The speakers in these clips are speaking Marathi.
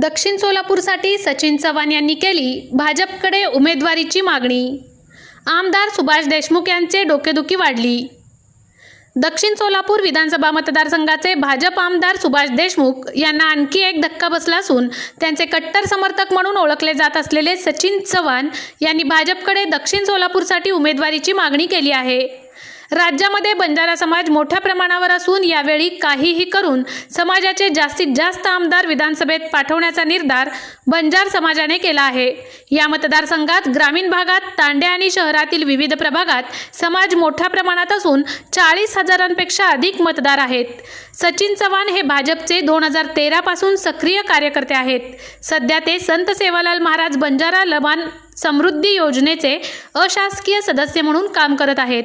दक्षिण सोलापूरसाठी सचिन चव्हाण यांनी केली भाजपकडे उमेदवारीची मागणी. आमदार सुभाष देशमुख यांचे डोकेदुखी वाढली. दक्षिण सोलापूर विधानसभा मतदारसंघाचे भाजप आमदार सुभाष देशमुख यांना आणखी एक धक्का बसला असून त्यांचे कट्टर समर्थक म्हणून ओळखले जात असलेले सचिन चव्हाण यांनी भाजपकडे दक्षिण सोलापूरसाठी उमेदवारीची मागणी केली आहे. राज्यामध्ये बंजारा समाज मोठ्या प्रमाणावर असून यावेळी काहीही करून समाजाचे जास्तीत जास्त आमदार विधानसभेत पाठवण्याचा निर्धार बंजार समाजाने केला आहे. या मतदारसंघात ग्रामीण भागात तांडे आणि शहरातील विविध प्रभागात समाज मोठ्या प्रमाणात असून चाळीस हजारांपेक्षा अधिक मतदार आहेत. सचिन चव्हाण हे भाजपचे दोन हजार तेरापासून सक्रिय कार्यकर्ते आहेत. सध्या ते संत सेवालाल महाराज बंजारा लबान समृद्धी योजनेचे अशासकीय सदस्य म्हणून काम करत आहेत.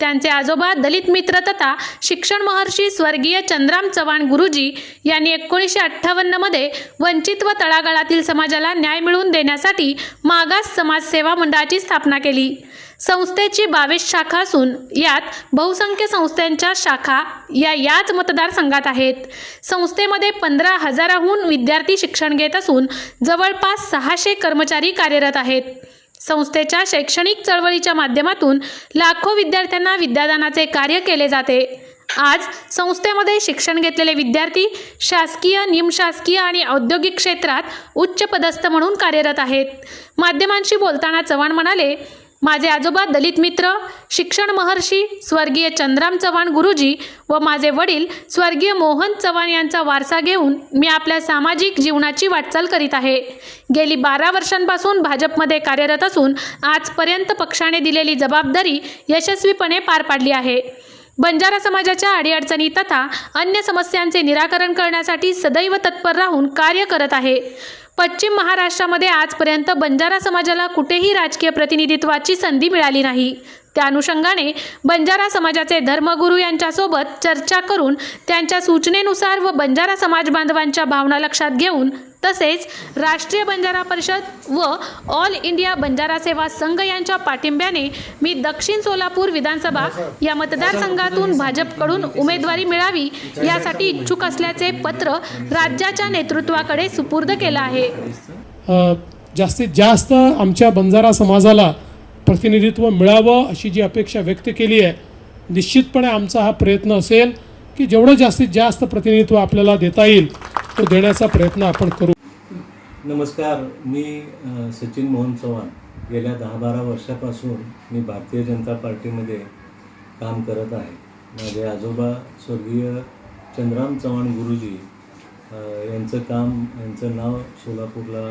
त्यांचे आजोबा दलित मित्र तथा शिक्षण महर्षी स्वर्गीय चंद्राम चव्हाण गुरुजी यांनी एकोणीसशे अठ्ठावन्नमध्ये वंचित व तळागाळातील समाजाला न्याय मिळवून देण्यासाठी मागास समाज सेवा मंडळाची स्थापना केली. संस्थेची बावीस शाखा असून यात बहुसंख्य संस्थांच्या शाखा या याच मतदारसंघात आहेत. संस्थेमध्ये पंधरा हजाराहून विद्यार्थी शिक्षण घेत असून जवळपास सहाशे कर्मचारी कार्यरत आहेत. संस्थेच्या शैक्षणिक चळवळीच्या माध्यमातून लाखो विद्यार्थ्यांना विद्यादानाचे कार्य केले जाते. आज संस्थेमध्ये शिक्षण घेतलेले विद्यार्थी शासकीय निमशासकीय आणि औद्योगिक क्षेत्रात उच्च पदस्थ म्हणून कार्यरत आहेत. माध्यमांशी बोलताना चव्हाण म्हणाले माझे आजोबा दलित मित्र शिक्षण महर्षी स्वर्गीय चंद्राम चव्हाण गुरुजी व माझे वडील स्वर्गीय मोहन चव्हाण यांचा वारसा घेऊन मी आपल्या सामाजिक जीवनाची वाटचाल करीत आहे. गेली बारा वर्षांपासून भाजपमध्ये कार्यरत असून आजपर्यंत पक्षाने दिलेली जबाबदारी यशस्वीपणे पार पाडली आहे. बंजारा समाजाच्या अडीअडचणी तथा अन्य समस्यांचे निराकरण करण्यासाठी सदैव तत्पर राहून कार्य करत आहे. पश्चिम महाराष्ट्रामध्ये आजपर्यंत बंजारा समाजाला कुठेही राजकीय प्रतिनिधित्वाची संधी मिळाली नाही. त्या अनुषंगाने बंजारा समाजाचे धर्मगुरू यांच्यासोबत चर्चा करून त्यांच्या सूचनेनुसार व बंजारा समाज बांधवांच्या भावना लक्षात घेऊन तसेच राष्ट्रीय बंजारा परिषद व ऑल इंडिया बंजारा सेवा संघ यांच्या पाठिंब्याने मी दक्षिण सोलापूर विधानसभा या मतदारसंघातून भाजपकडून उमेदवारी मिळावी यासाठी इच्छुक असल्याचे पत्र राज्याच्या नेतृत्वाकडे सुपूर्द केलं आहे. जास्तीत जास्त आमच्या बंजारा समाजाला प्रतिनिधित्व मिळावं अशी जी अपेक्षा व्यक्त केली आहे निश्चितपणे आमचा हा प्रयत्न असेल की जेवढं जास्तीत जास्त प्रतिनिधित्व आपल्याला देता येईल तो देण्याचा प्रयत्न आपण करू. नमस्कार मी सचिन मोहन चव्हाण. गेल्या दहा बारा वर्षापासून मी भारतीय जनता पार्टीमध्ये काम करत आहे. माझे आजोबा स्वर्गीय चंद्राम चव्हाण गुरुजी यांचं काम यांचं नाव सोलापूरला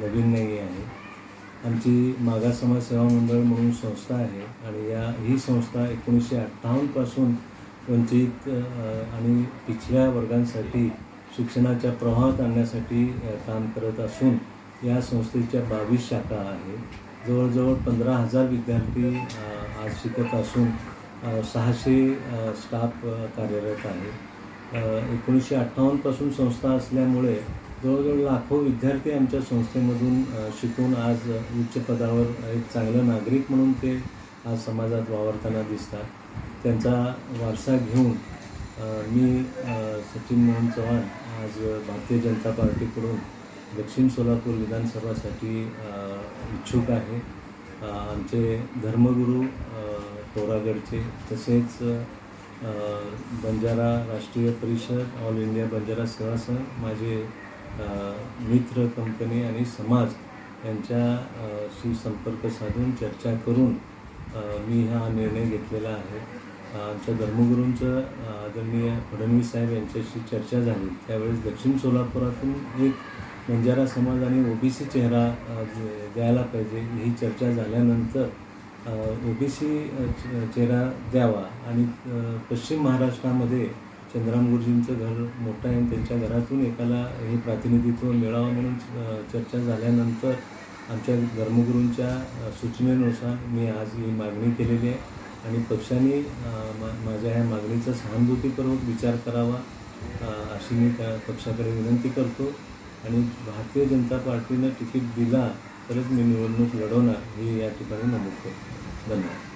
नवीन नाही आहे. आमची मागास समाज सेवा मंडळ म्हणून संस्था आहे आणि या ही संस्था एकोणीसशे अठ्ठावन्नपासून वंचित आणि पिछल्या वर्गांसाठी शिक्षणाच्या प्रवाहात आणण्यासाठी काम करत असून या संस्थेच्या बावीस शाखा आहे. जवळजवळ पंधरा हजार विद्यार्थी आज शिकत असून सहाशे स्टाफ कार्यरत आहे. एकोणीसशे अठ्ठावन्नपासून संस्था असल्यामुळे जवळजवळ लाखो विद्यार्थी आमच्या संस्थेमधून शिकून आज उच्च पदावर एक चांगलं नागरिक म्हणून ते आज समाजात वावरताना दिसतात. त्यांचा वारसा घेऊन मी सचिन मोहन चव्हाण आज भारतीय जनता पार्टीकडून दक्षिण सोलापूर विधानसभासाठी इच्छुक आहे. आमचे धर्मगुरू तोरागडचे तसेच बंजारा राष्ट्रीय परिषद ऑल इंडिया बंजारा सेवा संघ माझे मित्र कंपनी आणि समाज यांच्याशी संपर्क साधून चर्चा करून मी हा निर्णय घेतलेला आहे. आमच्या धर्मगुरूंचं आदरणीय फडणवीस साहेब यांच्याशी चर्चा झाली. त्यावेळेस दक्षिण सोलापुरातून एक बंजारा समाज आणि ओबीसी चेहरा सी चेहरा द्यायला पाहिजे ही चर्चा झाल्यानंतर ओबीसी चेहरा द्यावा आणि पश्चिम महाराष्ट्रामध्ये चंद्राम गुरुजींचं घर मोठं आहे आणि त्यांच्या घरातून एकाला हे प्रातिनिधित्व मिळावं म्हणून चर्चा झाल्यानंतर आमच्या धर्मगुरूंच्या सूचनेनुसार मी आज ही मागणी केलेली आहे. आणि पक्षाने मा माझ्या ह्या मागणीचा सहानुभूतीपूर्वक विचार करावा अशी मी त्या पक्षाकडे विनंती करतो. आणि भारतीय जनता पार्टीनं तिकीट दिला तरच मी निवडणूक लढवणार हे या ठिकाणी नमूद करतो. धन्यवाद.